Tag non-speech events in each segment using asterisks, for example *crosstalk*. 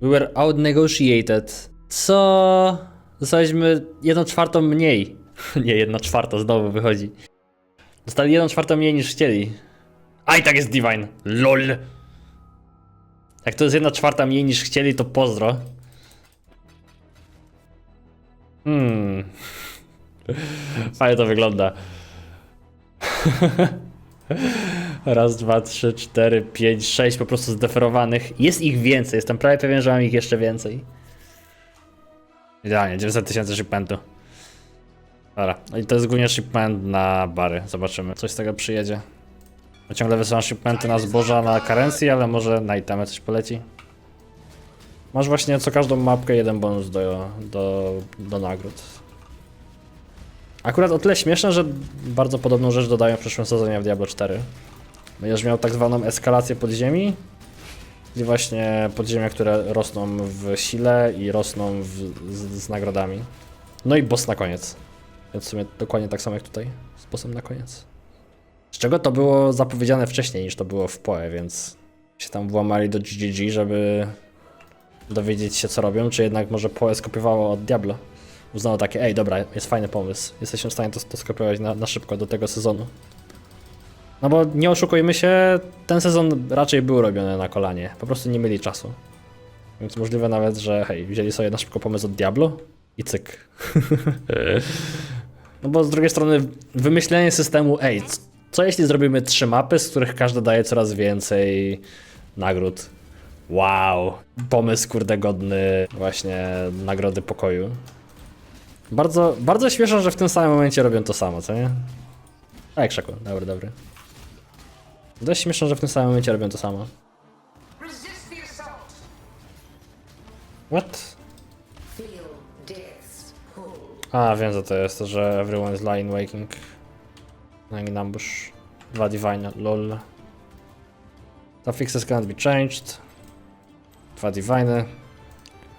We were outnegotiated. Co? Dostaliśmy jedną czwartą mniej. *laughs* Nie, jedna czwarta znowu wychodzi. Dostali jedną czwartą mniej niż chcieli. A i tak jest Divine. LOL. Jak to jest jedna czwarta mniej niż chcieli, to pozdro. Hmm. *laughs* Fajnie to wygląda. *laughs* Raz, dwa, trzy, cztery, pięć, sześć po prostu zdeferowanych. Jest ich więcej, jestem prawie pewien, że mam ich jeszcze więcej. Idealnie, 900 tysięcy shipmentu. Dobra, no i to jest głównie shipment na bary. Zobaczymy, coś z tego przyjedzie. Bo ciągle wysyłam shipmenty na zboża, na karencji, ale może na itemy coś poleci. Masz właśnie co każdą mapkę jeden bonus do, do, do nagród. Akurat o tyle śmieszne, że bardzo podobną rzecz dodają w przyszłym sezonie w Diablo 4. Będziesz miał tak zwaną eskalację podziemi, czyli właśnie podziemia, które rosną w sile i rosną w, z, z nagrodami. No i boss na koniec. Więc w sumie dokładnie tak samo jak tutaj, z bossem na koniec. Z czego to było zapowiedziane wcześniej niż to było w PoE, więc się tam włamali do GGG, żeby dowiedzieć się co robią, czy jednak może PoE skopiowało od Diablo. Uznało takie, ej dobra, jest fajny pomysł, jesteśmy w stanie to, to skopiować na, na szybko do tego sezonu. No bo nie oszukujmy się, ten sezon raczej był robiony na kolanie, po prostu nie mieli czasu. Więc możliwe nawet, że hej, wzięli sobie na szybko pomysł od Diablo i cyk. *laughs* no bo z drugiej strony wymyślenie systemu, ej, co jeśli zrobimy trzy mapy, z których każda daje coraz więcej nagród? Wow, pomysł kurde godny właśnie nagrody pokoju. Bardzo, bardzo śmieszne, że w tym samym momencie robią to samo, co nie? A jak szaku, dobry, dobry. Dość śmieszne, że w tym samym momencie robią to samo. The. What? A, wiem co to jest, to, że everyone is lying waking. Lying in ambush. Dwa divine, lol. Suffixes cannot be changed. Dwa divine.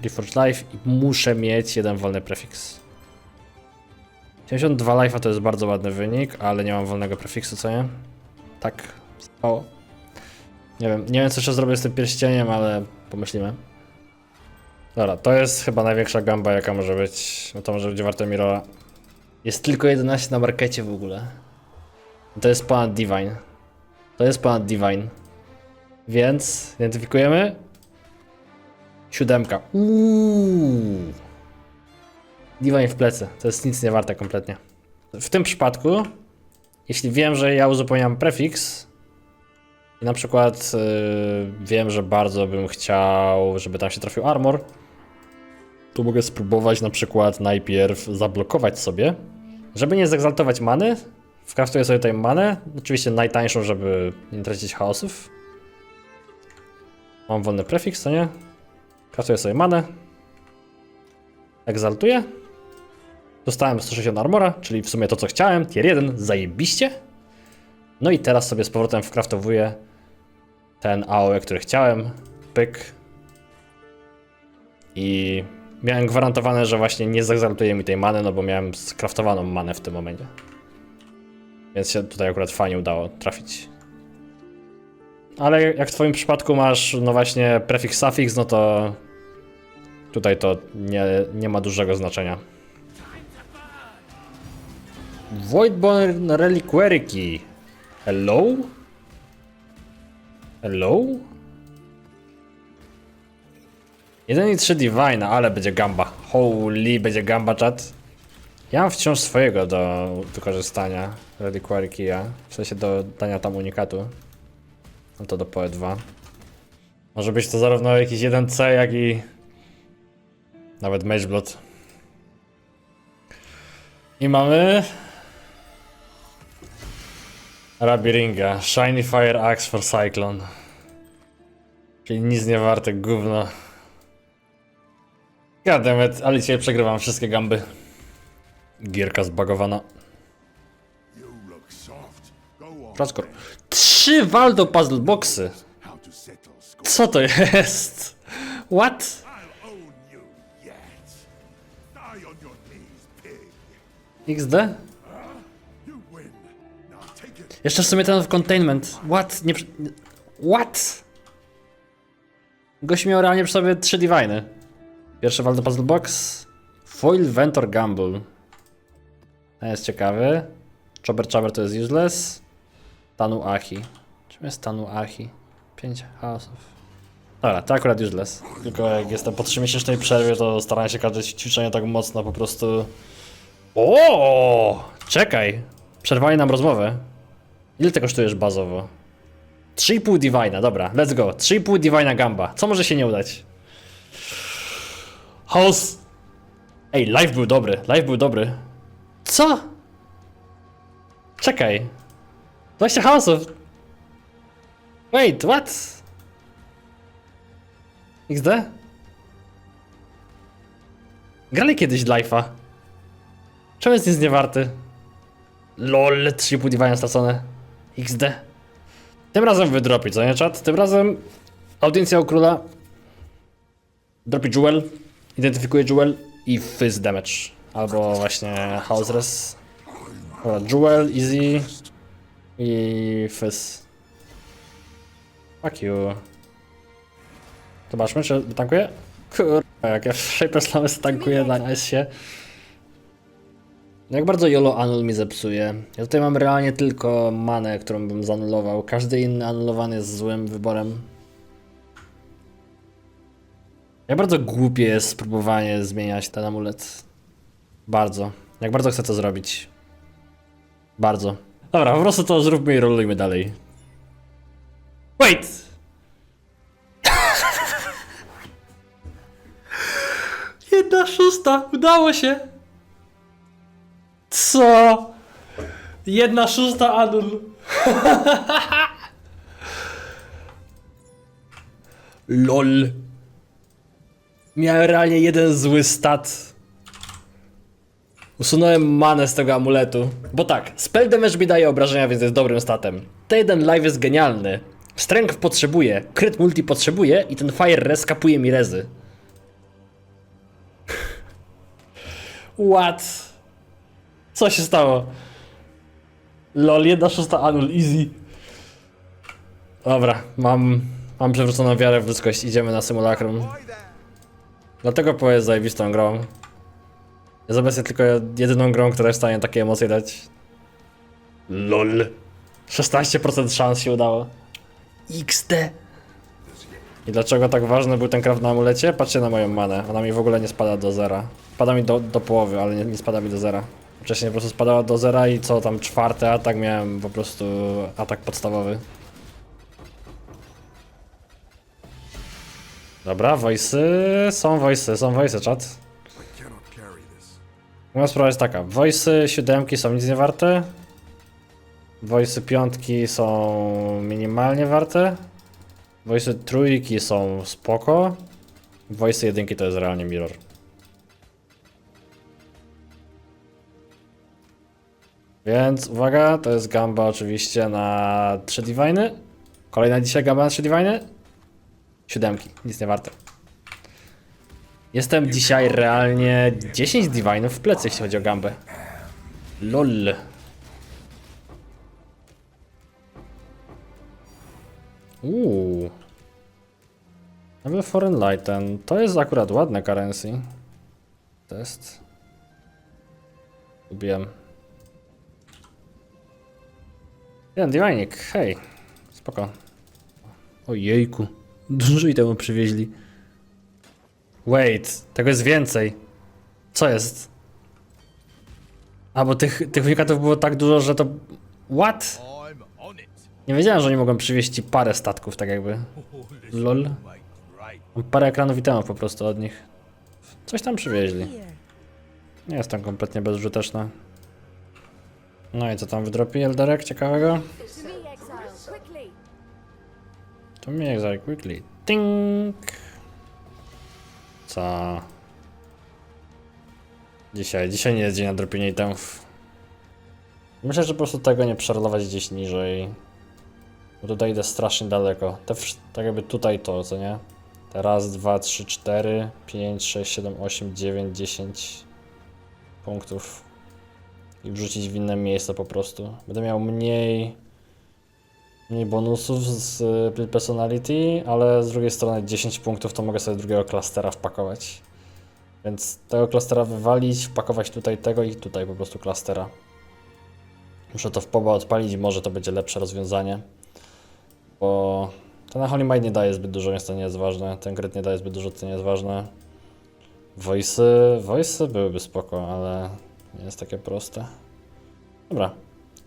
Reforged life i muszę mieć jeden wolny prefiks. 72 life'a to jest bardzo ładny wynik, ale nie mam wolnego prefiksu, co nie? Tak. O. Nie wiem, nie wiem co jeszcze zrobię z tym pierścieniem, ale pomyślimy. Dobra, to jest chyba największa gamba jaka może być. No to może być warte Mirola. Jest tylko 11 na markecie w ogóle. To jest ponad Divine. To jest ponad Divine. Więc identyfikujemy. Siódemka. Uuu. Divine w plecy. To jest nic nie warte kompletnie. W tym przypadku, jeśli wiem, że ja uzupełniam prefiks i na przykład yy, wiem, że bardzo bym chciał, żeby tam się trafił armor, to mogę spróbować na przykład najpierw zablokować sobie, żeby nie zegzaltować many. Wkraftuję sobie tutaj manę, oczywiście najtańszą, żeby nie tracić chaosów. Mam wolny prefiks, to nie? Kraftuję sobie manę. Egzaltuję. Dostałem 160 armora, czyli w sumie to co chciałem, tier 1, zajebiście. No i teraz sobie z powrotem wkraftowuję ten AOE, który chciałem. Pyk. I miałem gwarantowane, że właśnie nie zagzaltuje mi tej many, no bo miałem skraftowaną manę w tym momencie. Więc się tutaj akurat fajnie udało trafić. Ale jak w twoim przypadku masz, no właśnie, prefiks, sufiks, no to tutaj to nie, nie ma dużego znaczenia. Voidborn Reliquary. Hello? Hello? 1 i 3 Divine, ale będzie gamba. Holy, będzie gamba chat. Ja mam wciąż swojego do wykorzystania Reliquary Key'a. W sensie do dania tam unikatu. No to do PoE 2. Może być to zarówno jakiś 1C, jak i nawet Mageblood. I mamy Rabiringa, Shiny Fire Axe for Cyclone. Czyli nic nie warte gówno. Goddammit, ale dzisiaj przegrywam wszystkie gamby. Gierka zbagowana. Plaskor. Trzy Waldo Puzzle Boxy. Co to jest? What? I'll Jeszcze w sumie ten w containment. What? Nie... What? Gość miał realnie przy sobie trzy diviny. Pierwszy Waldo Puzzle Box. Foil Ventor Gamble. Ten jest ciekawy. Chopper Chopper to jest useless. Tanu Ahi. Czym jest Tanu Ahi? 5 chaosów. Dobra, to akurat useless. Tylko jak jestem po 3 miesięcznej przerwie, to staram się każde ćwiczenie tak mocno po prostu... O, Czekaj! Przerwali nam rozmowę. Ile ty kosztujesz bazowo? 3,5 Divina, dobra, let's go. 3,5 Divina Gamba. Co może się nie udać? House! Ej, live był dobry, live był dobry. Co? Czekaj. 20 chaosów. Wait, what? XD? Grali kiedyś live'a. Czemu jest nic nie warty? LOL, 3,5 divine stracone. XD. Tym razem wydropi, co nie czat? Tym razem audiencja u króla dropi Jewel, identyfikuje Jewel i Fizz damage. Albo właśnie House Res. Jewel, Easy i Fizz. Fuck you. Zobaczmy, czy tankuje? Kurwa, jak ja Shaper Slamy tankuję na S-ie. Jak bardzo YOLO Anul mi zepsuje. Ja tutaj mam realnie tylko manę, którą bym zanulował. Każdy inny anulowany jest złym wyborem. Jak bardzo głupie jest spróbowanie zmieniać ten amulet. Bardzo. Jak bardzo chcę to zrobić. Bardzo. Dobra, po prostu to zróbmy i rolujmy dalej. Wait! Jedna szósta, udało się! Co? Jedna szósta anul. *laughs* LOL. Miałem realnie jeden zły stat. Usunąłem manę z tego amuletu. Bo tak, spell damage mi daje obrażenia, więc jest dobrym statem. Ten jeden live jest genialny. Strength potrzebuje, crit multi potrzebuje i ten fire res kapuje mi rezy. *laughs* What? Co się stało? Lol, jedna szósta anul, easy. Dobra, mam, mam przewróconą wiarę w ludzkość, idziemy na symulakrum. Dlatego PoE jest zajebistą grą. Jest obecnie tylko jedyną grą, która jest w stanie takie emocje dać. LOL. 16% szans się udało. XD. I dlaczego tak ważny był ten kraft na amulecie? Patrzcie na moją manę. Ona mi w ogóle nie spada do zera. Spada mi do, do połowy, ale nie, nie spada mi do zera. Wcześniej po prostu spadała do zera i co tam czwarty atak miałem po prostu atak podstawowy. Dobra, voice'y, są voice'y, są voice'y, czat. Moja sprawa jest taka, voice'y siódemki są nic nie warte. Voice'y piątki są minimalnie warte. Voice'y trójki są spoko. Voice'y jedynki to jest realnie mirror. Więc uwaga, to jest gamba oczywiście na 3 diviny. Kolejna dzisiaj gamba na 3 diviny. Siódemki, nic nie warte. Jestem dzisiaj realnie 10 divinów w plecy, jeśli chodzi o gambę. LOL. Uuu. Nowy Foreign Lighten. To jest akurat ładne currency. Test. Lubiłem. Jeden divinik, hej. Spoko. Ojejku. Dużo i temu przywieźli. Wait, tego jest więcej. Co jest? A bo tych, tych unikatów było tak dużo, że to. What? Nie wiedziałem, że oni mogą przywieźć ci parę statków, tak jakby. Lol. Mam parę ekranów i po prostu od nich. Coś tam przywieźli. Nie jest tam kompletnie bezużyteczne. No i co tam wydropi Elderek ciekawego? To me, exile, quickly! Ting! Co? Dzisiaj, dzisiaj nie jest dzień na dropienie itemów. Myślę, że po prostu tego nie przerolować gdzieś niżej. Bo tutaj idę strasznie daleko. Te, tak jakby tutaj to, co nie? Te raz, dwa, trzy, cztery, pięć, sześć, siedem, osiem, dziewięć, dziesięć punktów. I wrzucić w inne miejsce po prostu. Będę miał mniej mniej bonusów z Personality, ale z drugiej strony 10 punktów to mogę sobie drugiego klastera wpakować. Więc tego klastera wywalić, wpakować tutaj tego i tutaj po prostu klastera. Muszę to w poba odpalić może to będzie lepsze rozwiązanie. Bo ten Holy Might nie daje zbyt dużo, więc to nie jest ważne. Ten grid nie daje zbyt dużo, to nie jest ważne. Voice'y, voice'y byłyby spoko, ale nie jest takie proste. Dobra,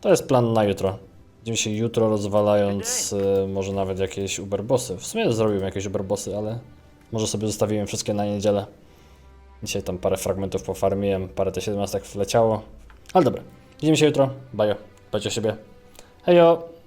to jest plan na jutro. Widzimy się jutro rozwalając y, może nawet jakieś Uberbossy. W sumie zrobiłem jakieś Uberbossy, ale może sobie zostawiłem wszystkie na niedzielę. Dzisiaj tam parę fragmentów pofarmiłem, parę T17 wleciało. Ale dobra, widzimy się jutro. Bajo, dbajcie o siebie. Hejo!